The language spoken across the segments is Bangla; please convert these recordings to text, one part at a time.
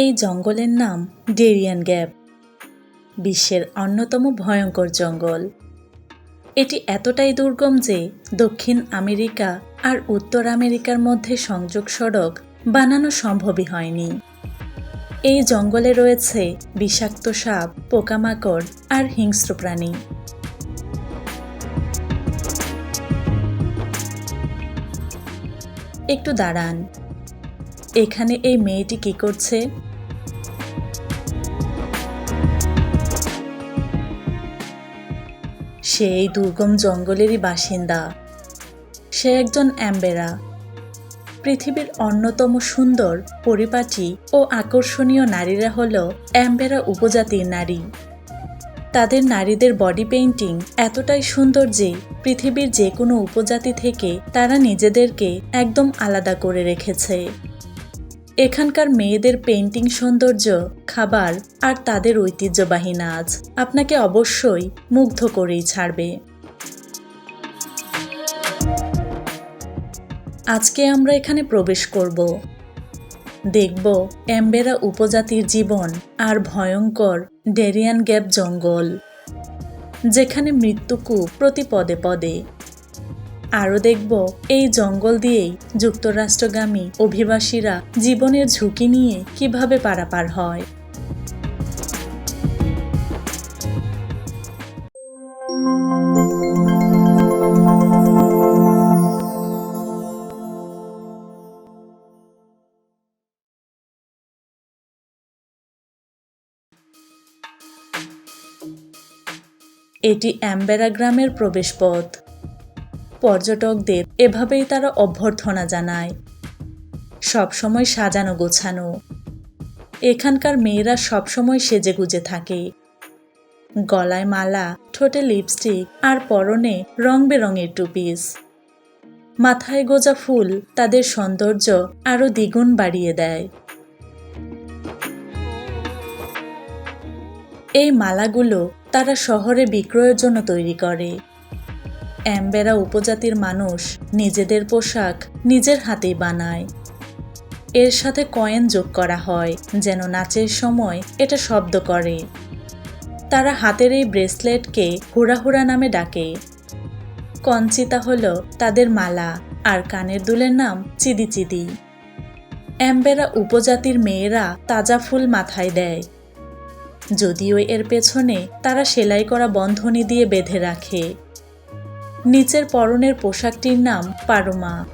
এই জঙ্গলের নাম ডেরিয়ান গ্যাপ, বিশ্বের অন্যতম ভয়ঙ্কর জঙ্গল। এটি এতটাই দুর্গম যে দক্ষিণ আমেরিকা আর উত্তর আমেরিকার মধ্যে সংযোগ সড়ক বানানো সম্ভবই হয়নি। এই জঙ্গলে রয়েছে বিষাক্ত সাপ, পোকামাকড় আর হিংস্র প্রাণী। একটু দাঁড়ান। এখানে এই মেয়েটি কি করছে? সে এই দুর্গম জঙ্গলেরই বাসিন্দা। সে একজন অ্যাম্বেরা। পৃথিবীর অন্যতম সুন্দর, পরিপাটি ও আকর্ষণীয় নারীরা হল অ্যাম্বেরা উপজাতির নারী। তাদের নারীদের বডি পেইন্টিং এতটাই সুন্দর যে পৃথিবীর যে কোনো উপজাতি থেকে তারা নিজেদেরকে একদম আলাদা করে রেখেছে। এখানকার মেয়েদের পেন্টিং সৌন্দর্য, খাবার আর তাদের ঐতিহ্যবাহী নাচ আপনাকে অবশ্যই মুগ্ধ করেই ছাড়বে। আজকে আমরা এখানে প্রবেশ করব। দেখব অ্যাম্বেরা উপজাতির জীবন আর ভয়ঙ্কর ডেরিয়ান গ্যাপ জঙ্গল, যেখানে মৃত্যুকু প্রতি পদে পদে। আরও দেখব। এই জঙ্গল দিয়েই যুক্তরাষ্ট্রগামী অভিবাসীরা জীবনের ঝুঁকি নিয়ে কীভাবে পারাপার হয়। এটি অ্যাম্বেরা গ্রামের প্রবেশপথ। পর্যটকদের এভাবেই তারা অভ্যর্থনা জানায়। সবসময় সাজানো গোছানো। এখানকার মেয়েরা সবসময় সেজে গুজে থাকে। গলায় মালা, ঠোঁটে লিপস্টিক আর পরনে রং বেরঙের টুপিস মাথায় গোজা ফুল তাদের সৌন্দর্য আরও দ্বিগুণ বাড়িয়ে দেয়। এই মালাগুলো তারা শহরে বিক্রয়ের জন্য তৈরি করে। অ্যাম্বেরা উপজাতির মানুষ নিজেদের পোশাক নিজের হাতেই বানায়। এর সাথে কয়েন যোগ করা হয়, যেন নাচের সময় এটা শব্দ করে। তারা হাতের এই ব্রেসলেটকে হুড়াহুড়া নামে ডাকে। কঞ্চিতা হল তাদের মালা, আর কানের দুলের নাম চিদি চিদি অ্যাম্বেরা উপজাতির মেয়েরা তাজা ফুল মাথায় দেয়। যদিও এর পেছনে তারা সেলাই করা বন্ধনী দিয়ে বেঁধে রাখে। নিচের পরনের পোশাকটির নাম পারোমা।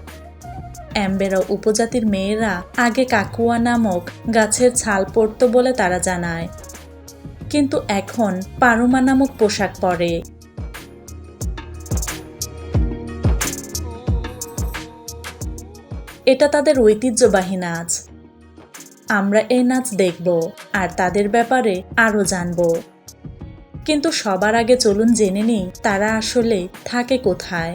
অ্যাম্বেরা উপজাতির মেয়েরা আগে কাকুয়া নামক গাছের ছাল পরত বলে তারা জানায়। কিন্তু এখন পারোমা নামক পোশাক পরে। এটা তাদের ঐতিহ্যবাহী নাচ। আমরা এই নাচ দেখব আর তাদের ব্যাপারে আরও জানব। কিন্তু সবার আগে চলুন জেনে নিই তারা আসলে থাকে কোথায়।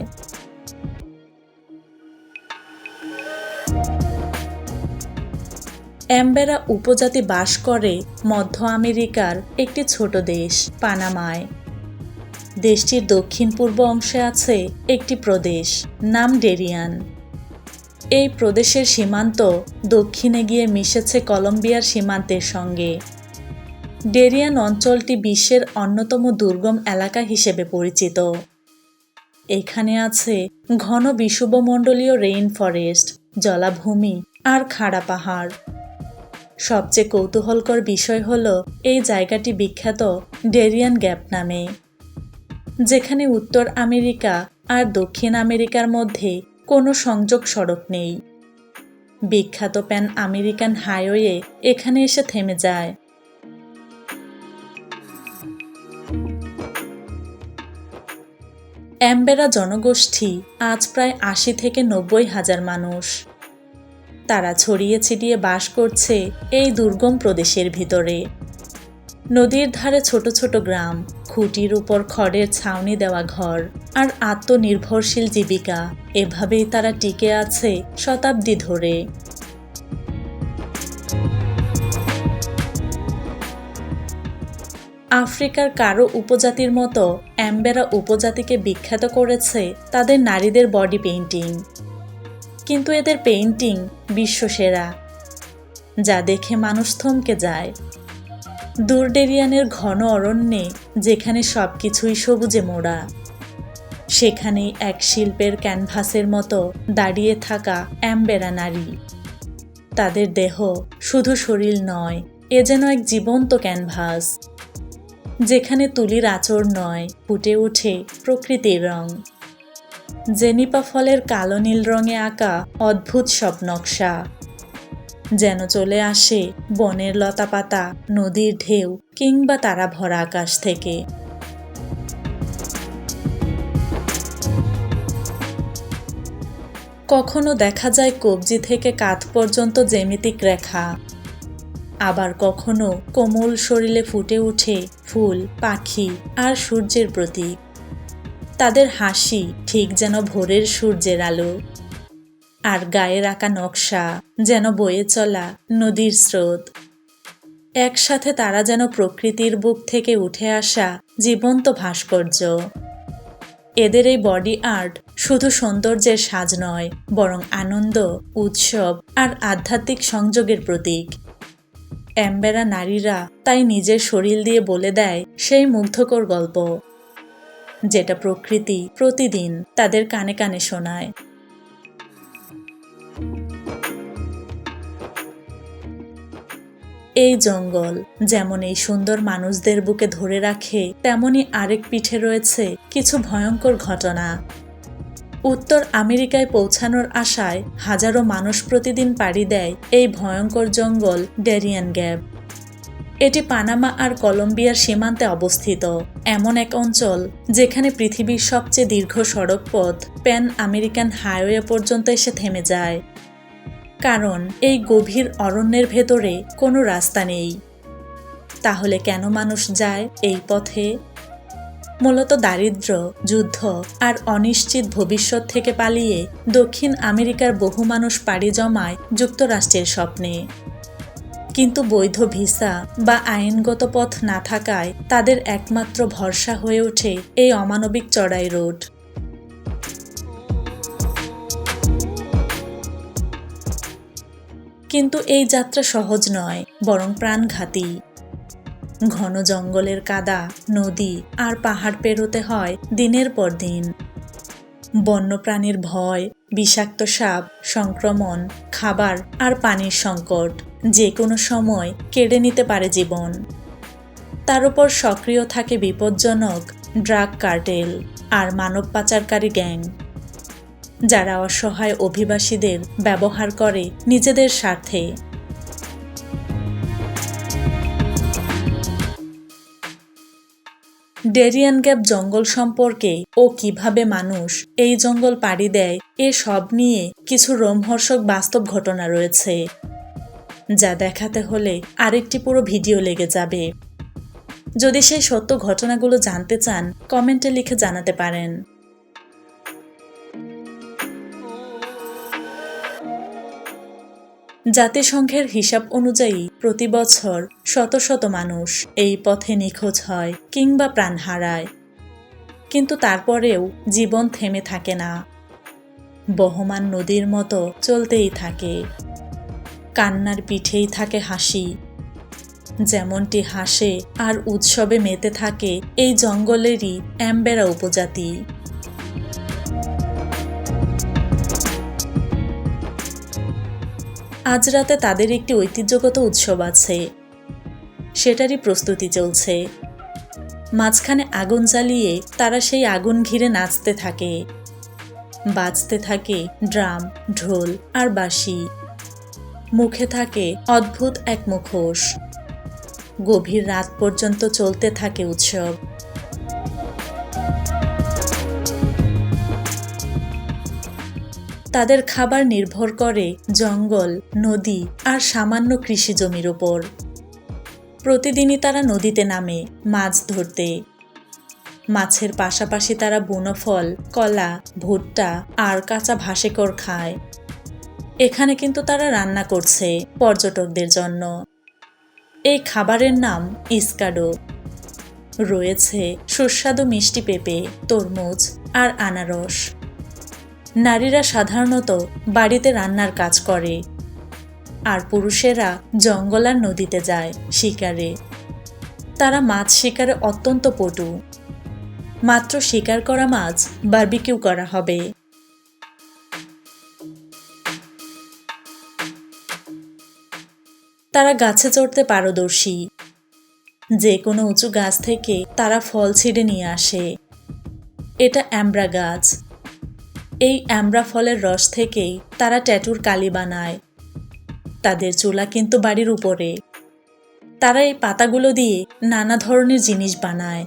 অ্যাম্বেরা উপজাতি বাস করে মধ্য আমেরিকার একটি ছোট দেশ, পানামায়। দেশটির দক্ষিণ পূর্ব অংশে আছে একটি প্রদেশ, নাম ডেরিয়ান। এই প্রদেশের সীমান্ত দক্ষিণে গিয়ে মিশেছে কলম্বিয়ার সীমান্তের সঙ্গে। ডেরিয়ান অঞ্চলটি বিশ্বের অন্যতম দুর্গম এলাকা হিসেবে পরিচিত। এখানে আছে ঘন বিষুবমণ্ডলীয় রেইন ফরেস্ট, জলাভূমি আর খাড়া পাহাড়। সবচেয়ে কৌতূহলকর বিষয় হল এই জায়গাটি বিখ্যাত ডেরিয়ান গ্যাপ নামে, যেখানে উত্তর আমেরিকা আর দক্ষিণ আমেরিকার মধ্যে কোনো সংযোগ সড়ক নেই। বিখ্যাত প্যান আমেরিকান হাইওয়ে এখানে এসে থেমে যায়। অ্যাম্বেরা জনগোষ্ঠী আজ প্রায় আশি থেকে নব্বই হাজার মানুষ। তারা ছড়িয়ে ছিটিয়ে বাস করছে এই দুর্গম প্রদেশের ভিতরে। নদীর ধারে ছোট ছোট গ্রাম, খুঁটির উপর খড়ের ছাউনি দেওয়া ঘর আর আত্মনির্ভরশীল জীবিকা, এভাবেই তারা টিকে আছে শতাব্দী ধরে। আফ্রিকার কারও উপজাতির মতো অ্যাম্বেরা উপজাতিকে বিখ্যাত করেছে তাদের নারীদের বডি পেইন্টিং। কিন্তু এদের পেইন্টিং বিশ্বসেরা, যা দেখে মানুষ থমকে যায়। দুরডেরিয়ানের ঘন অরণ্যে যেখানে সব কিছুই সবুজে মোড়া, সেখানেই এক শিল্পের ক্যানভাসের মতো দাঁড়িয়ে থাকা অ্যাম্বেরা নারী। তাদের দেহ শুধু শরীর নয়, এ যেন এক জীবন্ত ক্যানভাস। যেখানে তুলির আচর নয়, ফুটে ওঠে প্রকৃতির রং। জেনিপা ফলের কালো নীল রঙে আঁকা অদ্ভুত সব নকশা। যেন চলে আসে বনের লতাপাতা, নদীর ঢেউ কিংবা তারা ভরা আকাশ থেকে। কখনো দেখা যায় কবজি থেকে কাঁধ পর্যন্ত জ্যামিতিক রেখা। আবার কখনো কোমল শরীরে ফুটে ওঠে ফুল, পাখি আর সূর্যের প্রতীক। তাদের হাসি ঠিক যেন ভোরের সূর্যের আলো। আর গায়ে রাখা নকশা যেন বয়ে চলা নদীর স্রোত। একসাথে তারা যেন প্রকৃতির বুক থেকে উঠে আসা জীবন্ত ভাস্কর্য। এদের এই বডি আর্ট শুধু সৌন্দর্যের সাজ নয়, বরং আনন্দ, উৎসব আর আধ্যাত্মিক সংযোগের প্রতীক। অ্যাম্বেরা নারীরা তাই নিজের শরীর দিয়ে বলে দেয় সেই মুগ্ধকর গল্প, যেটা প্রকৃতি প্রতিদিন তাদের কানে কানে শোনায়। এই জঙ্গল যেমন এই সুন্দর মানুষদের বুকে ধরে রাখে, তেমনি আরেক পিঠে রয়েছে কিছু ভয়ঙ্কর ঘটনা। উত্তর আমেরিকায় পৌঁছানোর আশায় হাজারো মানুষ প্রতিদিন পাড়ি দেয় এই ভয়ঙ্কর জঙ্গল ডেরিয়ান গ্যাপ এটি পানামা আর কলম্বিয়ার সীমান্তে অবস্থিত। এমন এক অঞ্চল যেখানে পৃথিবীর সবচেয়ে দীর্ঘ সড়ক পথ প্যান আমেরিকান হাইওয়ে পর্যন্ত এসে থেমে যায়। কারণ এই গভীর অরণ্যের ভেতরে কোনো রাস্তা নেই। তাহলে কেন মানুষ যায় এই পথে? মূলত দারিদ্র, যুদ্ধ আর অনিশ্চিত ভবিষ্যৎ থেকে পালিয়ে দক্ষিণ আমেরিকার বহু মানুষ পাড়ি জমায় যুক্তরাষ্ট্রের স্বপ্নে। কিন্তু বৈধ ভিসা বা আইনগত পথ না থাকায় তাদের একমাত্র ভরসা হয়ে ওঠে এই অমানবিক চড়াই রোড। কিন্তু এই যাত্রা সহজ নয়, বরং প্রাণঘাতী। ঘন জঙ্গলের কাদা, নদী আর পাহাড় পেরোতে হয় দিনের পর দিন। বন্যপ্রাণীর ভয়, বিষাক্ত সাপ, সংক্রমণ, খাবার আর পানির সংকট যে কোনো সময় কেড়ে নিতে পারে জীবন। তার উপর সক্রিয় থাকে বিপজ্জনক ড্রাগ কার্টেল আর মানব পাচারকারী গ্যাং। যারা অসহায় অভিবাসীদের ব্যবহার করে নিজেদের স্বার্থে। ডেরিয়ান গ্যাপ জঙ্গল সম্পর্কে ও কীভাবে মানুষ এই জঙ্গল পাড়ি দেয়, এ সব নিয়ে কিছু রোমহর্ষক বাস্তব ঘটনা রয়েছে, যা দেখাতে হলে আরেকটি পুরো ভিডিও লেগে যাবে। যদি সেই সত্য ঘটনাগুলো জানতে চান, কমেন্টে লিখে জানাতে পারেন। জাতিসংঘের হিসাব অনুযায়ী প্রতি বছর শত শত মানুষ এই পথে নিখোঁজ হয় কিংবা প্রাণ হারায়। কিন্তু তারপরেও জীবন থেমে থাকে না। বহমান নদীর মতো চলতেই থাকে। কান্নার পিঠেই থাকে হাসি। যেমনটি হাসে আর উৎসবে মেতে থাকে এই জঙ্গলেরই অ্যাম্বেরা উপজাতি। আজ রাতে তাদের একটি ঐতিহ্যগত উৎসব আছে। সেটারই প্রস্তুতি চলছে। মাঝখানে আগুন জ্বালিয়ে তারা সেই আগুন ঘিরে নাচতে থাকে। বাজতে থাকে ড্রাম, ঢোল আর বাঁশি। মুখে থাকে অদ্ভুত এক মুখোশ। গভীর রাত পর্যন্ত চলতে থাকে উৎসব। তাদের খাবার নির্ভর করে জঙ্গল, নদী আর সামান্য কৃষি জমির উপর প্রতিদিনই তারা নদীতে নামে মাছ ধরতে। মাছের পাশাপাশি তারা বুনো ফল, কলা, ভুট্টা আর কাঁচা ভাসেকর খায়। এখানে কিন্তু তারা রান্না করছে পর্যটকদের জন্য। এই খাবারের নাম ইস্কাডো। রয়েছে সুস্বাদু মিষ্টি পেঁপে, তরমুজ আর আনারস। নারীরা সাধারণত বাড়িতে রান্নার কাজ করে, আর পুরুষেরা জঙ্গল আর নদীতে যায় শিকারে। তারা মাছ শিকারে অত্যন্ত পটু। মাত্র শিকার করা মাছ বারবিকিউ করা হবে। তারা গাছে চড়তে পারদর্শী। যে কোনো উঁচু গাছ থেকে তারা ফল ছিঁড়ে নিয়ে আসে। এটা অ্যামব্রা গাছ। এই অ্যামব্রা ফলের রস থেকেই তারা ট্যাটুর কালি বানায়। তাদের চুলা কিন্তু বাড়ির উপরে। তারা এই পাতাগুলো দিয়ে নানা ধরনের জিনিস বানায়।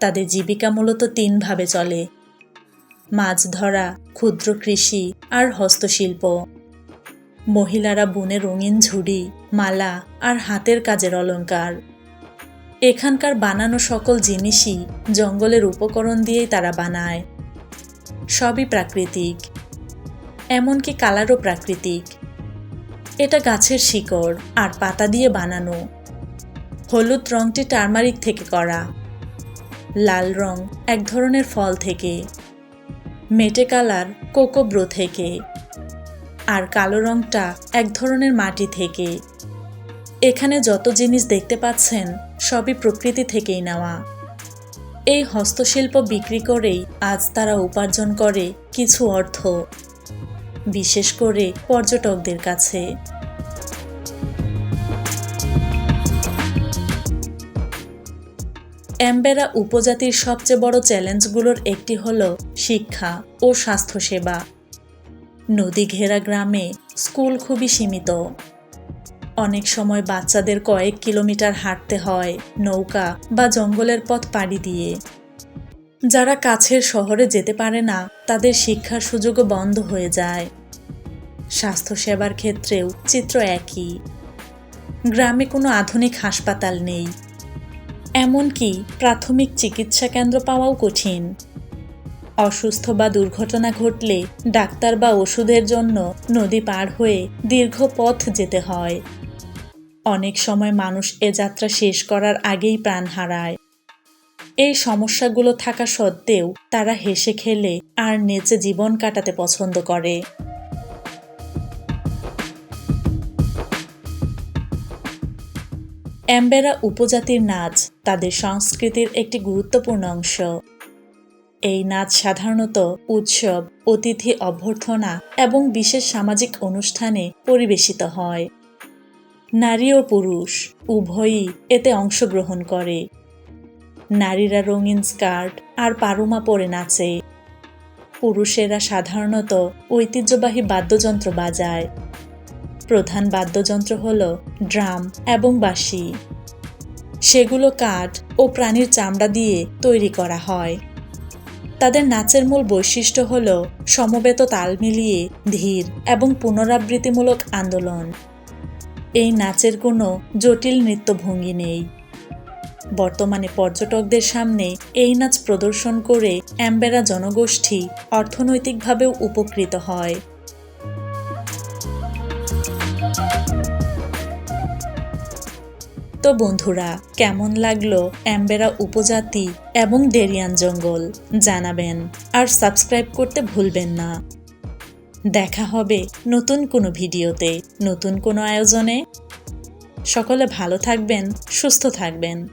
তাদের জীবিকা মূলত তিনভাবে চলে। মাছ ধরা, ক্ষুদ্র কৃষি আর হস্তশিল্প। মহিলারা বুনে রঙিন ঝুড়ি, মালা আর হাতের কাজের অলংকার। এখানকার বানানো সকল জিনিসই জঙ্গলের উপকরণ দিয়েই তারা বানায়। সবই প্রাকৃতিক। এমনকি কালারও প্রাকৃতিক। এটা গাছের শিকড় আর পাতা দিয়ে বানানো। হলুদ রংটি টার্মারিক থেকে করা। লাল রং এক ধরনের ফল থেকে। মেটে কালার কোকোব্রো থেকে। আর কালো রংটা এক ধরনের মাটি থেকে। এখানে যত জিনিস দেখতে পাচ্ছেন, সবই প্রকৃতি থেকেই নেওয়া। এই হস্তশিল্প বিক্রি করেই আজ তারা উপার্জন করে কিছু অর্থ, বিশেষ করে পর্যটকদের কাছে। অ্যাম্বেরা উপজাতির সবচেয়ে বড় চ্যালেঞ্জগুলোর একটি হল শিক্ষা ও স্বাস্থ্যসেবা। নদী ঘেরা গ্রামে স্কুল খুবই সীমিত। অনেক সময় বাচ্চাদের কয়েক কিলোমিটার হাঁটতে হয়, নৌকা বা জঙ্গলের পথ পাড়ি দিয়ে। যারা কাছের শহরে যেতে পারে না, তাদের শিক্ষার সুযোগও বন্ধ হয়ে যায়। স্বাস্থ্যসেবার ক্ষেত্রেও চিত্র একই। গ্রামে কোনো আধুনিক হাসপাতাল নেই। এমনকি প্রাথমিক চিকিৎসা কেন্দ্র পাওয়াও কঠিন। অসুস্থ বা দুর্ঘটনা ঘটলে ডাক্তার বা ওষুধের জন্য নদী পার হয়ে দীর্ঘ পথ যেতে হয়। অনেক সময় মানুষ এ যাত্রা শেষ করার আগেই প্রাণ হারায়। এই সমস্যাগুলো থাকা সত্ত্বেও তারা হেসে খেলে আর নেচে জীবন কাটাতে পছন্দ করে। অ্যাম্বেরা উপজাতির নাচ তাদের সংস্কৃতির একটি গুরুত্বপূর্ণ অংশ। এই নাচ সাধারণত উৎসব, অতিথি অভ্যর্থনা এবং বিশেষ সামাজিক অনুষ্ঠানে পরিবেশিত হয়। নারী ও পুরুষ, উভয়ই এতে অংশগ্রহণ করে। নারীরা রঙিন স্কার্ট আর পারুমা পরে নাচে। পুরুষেরা সাধারণত ঐতিহ্যবাহী বাদ্যযন্ত্র বাজায়। প্রধান বাদ্যযন্ত্র হল ড্রাম এবং বাঁশি। সেগুলো কাঠ ও প্রাণীর চামড়া দিয়ে তৈরি করা হয়। তাদের নাচের মূল বৈশিষ্ট্য হল সমবেত তাল মিলিয়ে ধীর এবং পুনরাবৃত্তিমূলক আন্দোলন। এই নাচের কোনো জটিল নৃত্যভঙ্গি নেই। বর্তমানে পর্যটকদের সামনে এই নাচ প্রদর্শন করে অ্যাম্বেরা জনগোষ্ঠী অর্থনৈতিকভাবেও উপকৃত হয়। তো বন্ধুরা, কেমন লাগল অ্যাম্বেরা উপজাতি এবং ডেরিয়ান জঙ্গল? জানাবেন। আর সাবস্ক্রাইব করতে ভুলবেন না। দেখা হবে নতুন কোনো ভিডিওতে নতুন কোনো আয়োজনে। সকলে ভালো থাকবেন সুস্থ থাকবেন।